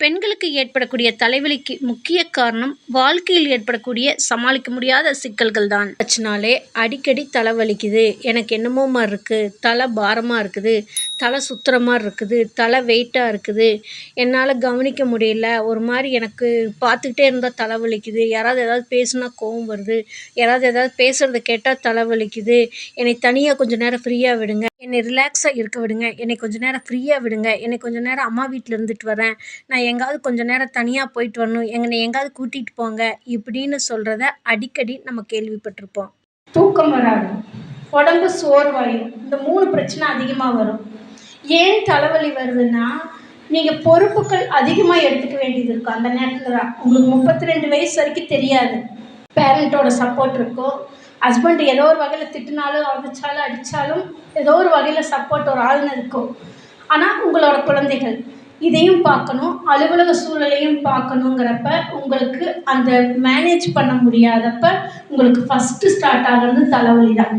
பெண்களுக்கு ஏற்படக்கூடிய தலைவலிக்கு முக்கிய காரணம் வாழ்க்கையில் ஏற்படக்கூடிய சமாளிக்க முடியாத சிக்கல்கள் தான் ஆச்சுனாலே அடிக்கடி தலை வலிக்குது. எனக்கு என்னமோ மாதிரி இருக்குது தலை பாரமாக இருக்குது. தலை சுற்றுற மாதிரி இருக்குது. தலை வெயிட்டாக இருக்குது. என்னால் கவனிக்க முடியல. ஒரு மாதிரி எனக்கு பார்த்துக்கிட்டே இருந்தால் தலை வலிக்குது. யாராவது ஏதாவது பேசுனா கோவம் வருது. யாராவது ஏதாவது பேசுகிறத கேட்டால் தலை வலிக்குது. என்னை தனியாக கொஞ்சம் நேரம் ஃப்ரீயாக விடுங்க. என்னை ரிலாக்ஸாக இருக்க விடுங்க. என்னை கொஞ்சம் நேரம் ஃப்ரீயாக விடுங்க. என்னை கொஞ்சம் நேரம் அம்மா வீட்டில் இருந்துட்டு வரேன். நான் எங்காவது கொஞ்சம் நேரம் தனியாக போயிட்டு வரணும். என்னை எங்காவது கூட்டிகிட்டு போங்க. இப்படின்னு சொல்கிறத அடிக்கடி நம்ம கேள்விப்பட்டிருப்போம். தூக்கம் வராது. உடம்பு சோர்வாயும் இந்த மூணு பிரச்சனை அதிகமாக வரும். ஏன் தலைவலி வருதுன்னா நீங்கள் பொறுப்புகள் அதிகமாக எடுத்துக்க வேண்டியது இருக்கும் அந்த நேரத்தில் தான். உங்களுக்கு முப்பத்தி ரெண்டு வயசு வரைக்கும் தெரியாது. பேரண்ட்டோட சப்போர்ட் இருக்கும் ஹஸ்பண்ட் ஏதோ ஒரு வகையில் திட்டினாலும் அடித்தாலும் அடித்தாலும் ஏதோ ஒரு வகையில் சப்போர்ட் ஒரு ஆள்னு இருக்கும் ஆனால் உங்களோட குழந்தைகள் இதையும் பார்க்கணும் அலுவலக சூழலையும் பார்க்கணுங்கிறப்ப உங்களுக்கு அந்த மேனேஜ் பண்ண முடியாதப்ப உங்களுக்கு ஃபஸ்ட்டு ஸ்டார்ட் ஆகிறது தலைவலி தான்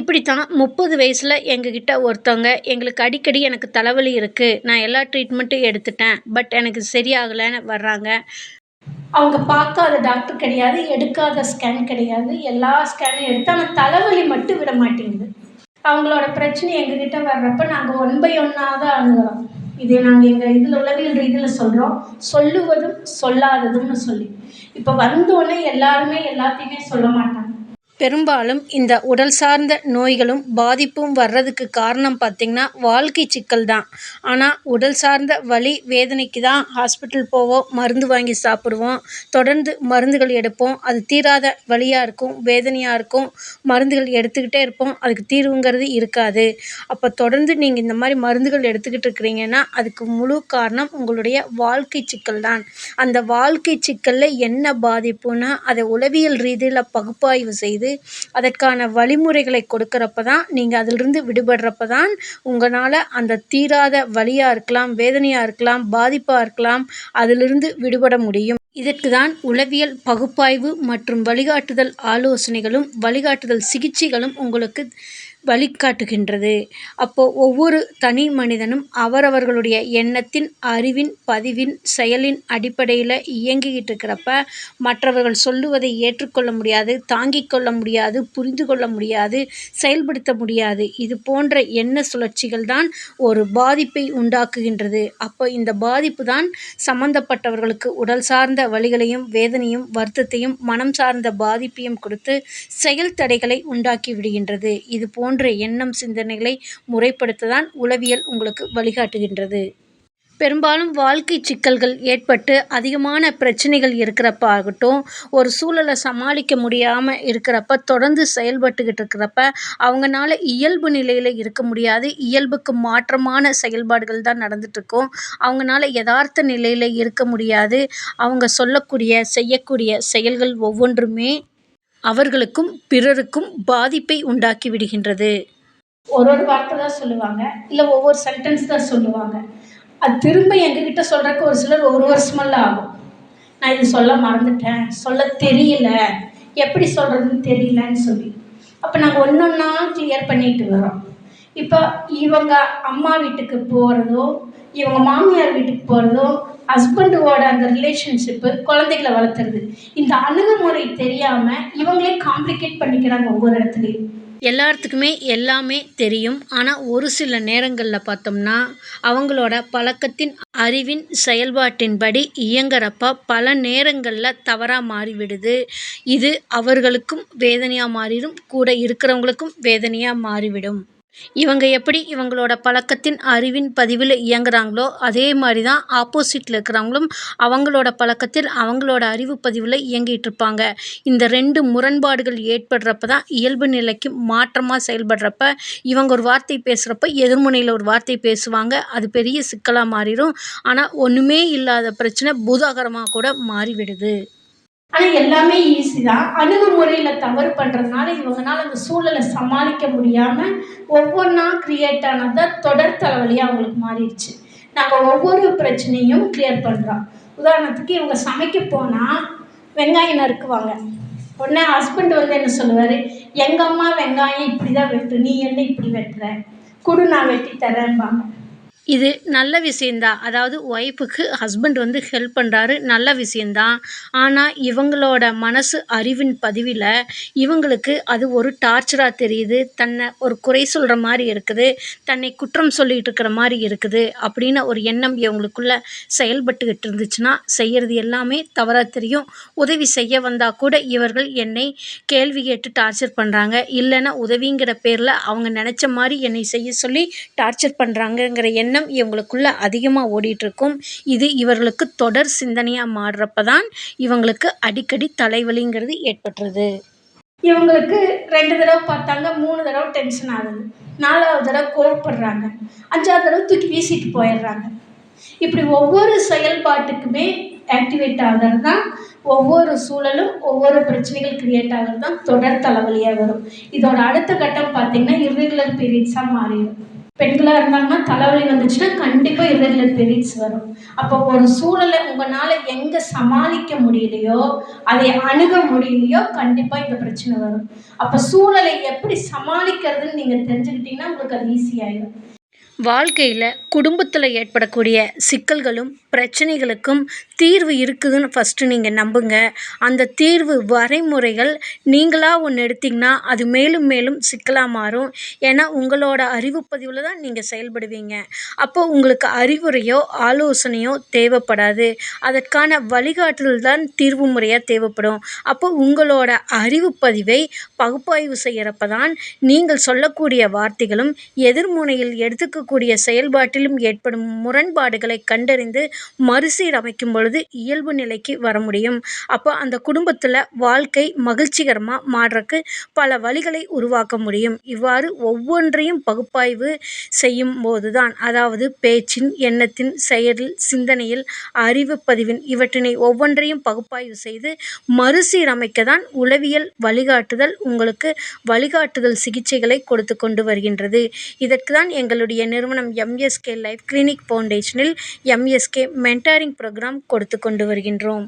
இப்படித்தான் முப்பது வயசில் எங்ககிட்ட ஒருத்தவங்க எங்களுக்கு அடிக்கடி எனக்கு தலைவலி இருக்குது நான் எல்லா ட்ரீட்மெண்ட்டும் எடுத்துட்டேன் பட் எனக்கு சரியாகலைன்னு வர்றாங்க. அவங்க பார்க்காத டாக்டர் கிடையாது எடுக்காத ஸ்கேன் கிடையாது எல்லா ஸ்கேனும் எடுத்து ஆனால் தலைவலி மட்டும் விட மாட்டேங்குது. அவங்களோட பிரச்சனை எங்ககிட்ட வர்றப்ப நாங்கள் ஒன் பை ஒன்னாக தான் அணுகிறோம். இதை நாங்கள் எங்கள் இதில் உளவியல் ரீதியில் சொல்கிறோம் சொல்லுவதும் சொல்லாததும்னு சொல்லி. இப்போ வந்தோடனே எல்லாருமே எல்லாத்தையுமே சொல்ல மாட்டாங்க. பெரும்பாலும் இந்த உடல் சார்ந்த நோய்களும் பாதிப்பும் வர்றதுக்கு காரணம் பார்த்திங்கன்னா வாழ்க்கை சிக்கல் தான். ஆனால் உடல் சார்ந்த வலி வேதனைக்கு தான் ஹாஸ்பிட்டல் போவோம் மருந்து வாங்கி சாப்பிடுவோம் தொடர்ந்து மருந்துகள் எடுப்போம். அது தீராத வலியாக இருக்கும் வேதனையாக இருக்கும். மருந்துகள் எடுத்துக்கிட்டே இருப்போம். அதுக்கு தீர்வுங்கிறது இருக்காது. அப்போ தொடர்ந்து நீங்கள் இந்த மாதிரி மருந்துகள் எடுத்துக்கிட்டு இருக்கிறீங்கன்னா அதுக்கு முழு காரணம் உங்களுடைய வாழ்க்கை சிக்கல் தான். அந்த வாழ்க்கை சிக்கலில் என்ன பாதிப்புன்னா அதை உளவியல் ரீதியில் பகுப்பாய்வு செய்து அதற்கான வழிமுறைகளை கொடுக்குறப்ப தான் நீங்கள் அதிலிருந்து விடுபடுறப்ப தான் உங்களால் அந்த தீராத வலியாக இருக்கலாம் வேதனையாக இருக்கலாம் பாதிப்பாக இருக்கலாம் அதிலிருந்து விடுபட முடியும். இதற்கு தான் உளவியல் பகுப்பாய்வு மற்றும் வழிகாட்டுதல் ஆலோசனைகளும் வழிகாட்டுதல் சிகிச்சைகளும் உங்களுக்கு வழிகாட்டுகின்றது. அப்போ ஒவ்வொரு தனி மனிதனும் அவரவர்களுடைய எண்ணத்தின் அறிவின் பதிவின் செயலின் அடிப்படையில் இயங்கிக்கிட்டு இருக்கிறப்ப மற்றவர்கள் சொல்லுவதை ஏற்றுக்கொள்ள முடியாது தாங்கிக் கொள்ள முடியாது புரிந்து கொள்ள முடியாது செயல்படுத்த முடியாது. இது போன்ற எண்ண சுழற்சிகள் தான் ஒரு பாதிப்பை உண்டாக்குகின்றது. அப்போ இந்த பாதிப்பு தான் சம்பந்தப்பட்டவர்களுக்கு உடல் சார்ந்த வழிகளையும் வேதனையும் வருத்தத்தையும் மனம் சார்ந்த பாதிப்பையும் கொடுத்து செயல் தடைகளை உண்டாக்கி விடுகின்றது. இது போன்ற போன்ற எண்ணம் சிந்தனைகளை முறைப்படுத்த தான் உளவியல் உங்களுக்கு வழிகாட்டுகின்றது. பெரும்பாலும் வாழ்க்கை சிக்கல்கள் ஏற்பட்டு அதிகமான பிரச்சனைகள் இருக்கிறப்ப ஆகட்டும் ஒரு சூழலை சமாளிக்க முடியாமல் இருக்கிறப்ப தொடர்ந்து செயல்பட்டுக்கிட்டு இருக்கிறப்ப அவங்கனால இயல்பு நிலையில் இருக்க முடியாது. இயல்புக்கு மாற்றமான செயல்பாடுகள் தான் நடந்துட்டுருக்கும். அவங்களால யதார்த்த நிலையில் இருக்க முடியாது. அவங்க சொல்லக்கூடிய செய்யக்கூடிய செயல்கள் ஒவ்வொன்றுமே அவர்களுக்கும் பிறருக்கும் பாதிப்பை உண்டாக்கி விடுகின்றது. ஒரு ஒரு வார்த்தை தான் சொல்லுவாங்க. இல்லை ஒவ்வொரு சென்டென்ஸ் தான் சொல்லுவாங்க. அது திரும்ப எங்ககிட்ட சொல்கிறக்கு ஒரு சிலர் ஒரு வருஷமெல்லாம் ஆகும். நான் இது சொல்ல மறந்துட்டேன். சொல்ல தெரியல. எப்படி சொல்கிறதுன்னு தெரியலன்னு சொல்லி. அப்போ நாங்கள் ஒன்று ஒன்றா கிளியர் பண்ணிட்டு வரோம் இப்போ இவங்க அம்மா வீட்டுக்கு போகிறதோ இவங்க மாமியார் வீட்டுக்கு போகிறதும் ஹஸ்பண்டோட அந்த ரிலேஷன்ஷிப்பு குழந்தைகளை வளர்த்துறது. இந்த அணுகுமுறை தெரியாமல் இவங்களே காம்ப்ளிகேட் பண்ணிக்கிறாங்க ஒவ்வொரு இடத்துலையும். எல்லாத்துக்குமே எல்லாமே தெரியும். ஆனால் ஒரு சில நேரங்களில் பார்த்தோம்னா அவங்களோட பழக்கத்தின் அறிவின் செயல்பாட்டின்படி இயங்குறப்ப பல நேரங்களில் தவறாக மாறிவிடுது. இது அவர்களுக்கும் வேதனையாக மாறிடும் கூட இருக்கிறவங்களுக்கும் வேதனையாக மாறிவிடும். இவங்க எப்படி இவங்களோட பழக்கத்தின் அறிவின் பதிவில் இயங்குகிறாங்களோ அதே மாதிரி தான் ஆப்போசிட்டில் இருக்கிறவங்களும் அவங்களோட பழக்கத்தில் அவங்களோட அறிவு பதிவில் இயங்கிட்டு இருப்பாங்க. இந்த ரெண்டு முரண்பாடுகள் ஏற்படுறப்ப தான் இயல்பு நிலைக்கு மாற்றமாக செயல்படுறப்ப இவங்க ஒரு வார்த்தை பேசுகிறப்ப எதிர்முனையில் ஒரு வார்த்தை பேசுவாங்க. அது பெரிய சிக்கலாக மாறிடும் ஆனால் ஒன்றுமே இல்லாத பிரச்சனை பூதாகரமாக கூட மாறிவிடுது. ஆனால் எல்லாமே ஈஸி தான். அணுகுமுறையில் தவறு பண்ணுறதுனால இவங்கனால அந்த சூழலை சமாளிக்க முடியாமல் ஒவ்வொன்றா க்ரியேட் ஆனது தொடர் தலைவலியாக அவங்களுக்கு மாறிடுச்சு. நாங்கள் ஒவ்வொரு பிரச்சனையும் கிளியர் பண்ணுறோம் உதாரணத்துக்கு இவங்க சமைக்க போனால் வெங்காயம் நறுக்குவாங்க. உடனே ஹஸ்பண்ட் வந்து என்ன சொல்லுவார்? எங்கள் அம்மா வெங்காயம் இப்படி தான் வெட்டு நீ என்ன இப்படி வெட்டுற? குடு நான் வெட்டி தரேன்பாங்க. இது நல்ல விஷயந்தான் அதாவது ஒய்ஃபுக்கு ஹஸ்பண்ட் வந்து ஹெல்ப் பண்ணுறாரு நல்ல விஷயந்தான் ஆனால் இவங்களோட மனசு அறிவின் பதிவில் இவங்களுக்கு அது ஒரு டார்ச்சராக தெரியுது. தன்னை ஒரு குறை சொல்கிற மாதிரி இருக்குது. தன்னை குற்றம் சொல்லிகிட்டு இருக்கிற மாதிரி இருக்குது அப்படின்னு ஒரு எண்ணம் இவங்களுக்குள்ள செயல்பட்டுக்கிட்டு இருந்துச்சுன்னா செய்கிறது எல்லாமே தவறாக தெரியும். உதவி செய்ய வந்தால் கூட இவர்கள் என்னை கேள்வி கேட்டு டார்ச்சர் பண்ணுறாங்க இல்லைன்னா உதவிங்கிற பேரில் அவங்க நினச்ச மாதிரி என்னை செய்ய சொல்லி டார்ச்சர் பண்ணுறாங்கங்கிற எண்ணம் இவங்களுக்குள்ளே அதிகமாக ஓடிட்டுருக்கும். இது இவர்களுக்கு தொடர் சிந்தனையாக மாறுறப்ப தான் இவங்களுக்கு அடிக்கடி தலைவலிங்கிறது ஏற்பட்டுருது. இவங்களுக்கு ரெண்டு தடவை பார்த்தாங்க மூணு தடவை டென்ஷன் ஆகுது. நாலாவது தடவை கோவப்படுறாங்க. அஞ்சாவது தடவை தூக்கி வீசிட்டு போயிடுறாங்க. இப்படி ஒவ்வொரு செயல்பாட்டுக்குமே ஆக்டிவேட் ஆகிறது தான் ஒவ்வொரு சூழலும் ஒவ்வொரு பிரச்சனைகள் கிரியேட் ஆகிறது தான் தொடர் தலைவலியாக வரும். இதோட அடுத்த கட்டம் பார்த்தீங்கன்னா இர்ரெகுலர் பீரியட்ஸாக மாறிடும். பெண்களாக இருந்தாங்கன்னா தலைவலி வந்துச்சுன்னா கண்டிப்பாக இர்ரெகுலர் பீரியட்ஸ் வரும். அப்போ ஒரு சூழலை உங்களால் எங்கே சமாளிக்க முடியலையோ அதை அணுக முடியலையோ கண்டிப்பாக இந்த பிரச்சனை வரும். அப்போ சூழலை எப்படி சமாளிக்கிறதுன்னு நீங்கள் தெரிஞ்சுக்கிட்டீங்கன்னா உங்களுக்கு அது ஈஸியாயிடும் வாழ்க்கையில் குடும்பத்தில் ஏற்படக்கூடிய சிக்கல்களும் பிரச்சனைகளுக்கும் தீர்வு இருக்குதுன்னு ஃபஸ்ட்டு நீங்கள் நம்புங்க. அந்த தீர்வு வரைமுறைகள் நீங்களாக ஒன்று எடுத்திங்கன்னா அது மேலும் மேலும் சிக்கலாக மாறும். ஏன்னா உங்களோட அறிவுப்பதிவில் தான் நீங்கள் செயல்படுவீங்க. அப்போ உங்களுக்கு அறிவுரையோ ஆலோசனையோ தேவைப்படாது. அதற்கான வழிகாட்டுதல் தான் தீர்வு முறையாக தேவைப்படும். அப்போ உங்களோட அறிவுப்பதிவை பகுப்பாய்வு செய்கிறப்ப தான் நீங்கள் சொல்லக்கூடிய வார்த்தைகளும் எதிர்முனையில் எடுத்துக்க இருக்கக்கூடிய செயல்பாட்டிலும் ஏற்படும் முரண்பாடுகளை கண்டறிந்து மறுசீரமைக்கும் பொழுது இயல்பு நிலைக்கு வர முடியும். அப்போ அந்த குடும்பத்தில் வாழ்க்கை மகிழ்ச்சிகரமாக மாறுறக்கு பல வழிகளை உருவாக்க முடியும். இவ்வாறு ஒவ்வொன்றையும் பகுப்பாய்வு செய்யும் போது தான் அதாவது பேச்சின் எண்ணத்தின் செயலில் சிந்தனையில் அறிவு பதிவின் இவற்றினை ஒவ்வொன்றையும் பகுப்பாய்வு செய்து மறுசீரமைக்க தான் உளவியல் வழிகாட்டுதல் உங்களுக்கு வழிகாட்டுதல் சிகிச்சைகளை கொடுத்து கொண்டு வருகின்றது. இதற்கு தான் எங்களுடைய நிறுவனம் எம்எஸ்கே லைஃப் கிளினிக் ஃபவுண்டேஷனில் எம்எஸ்கே மென்டாரிங் ப்ரோக்ராம் கொடுத்து கொண்டு வருகின்றோம்.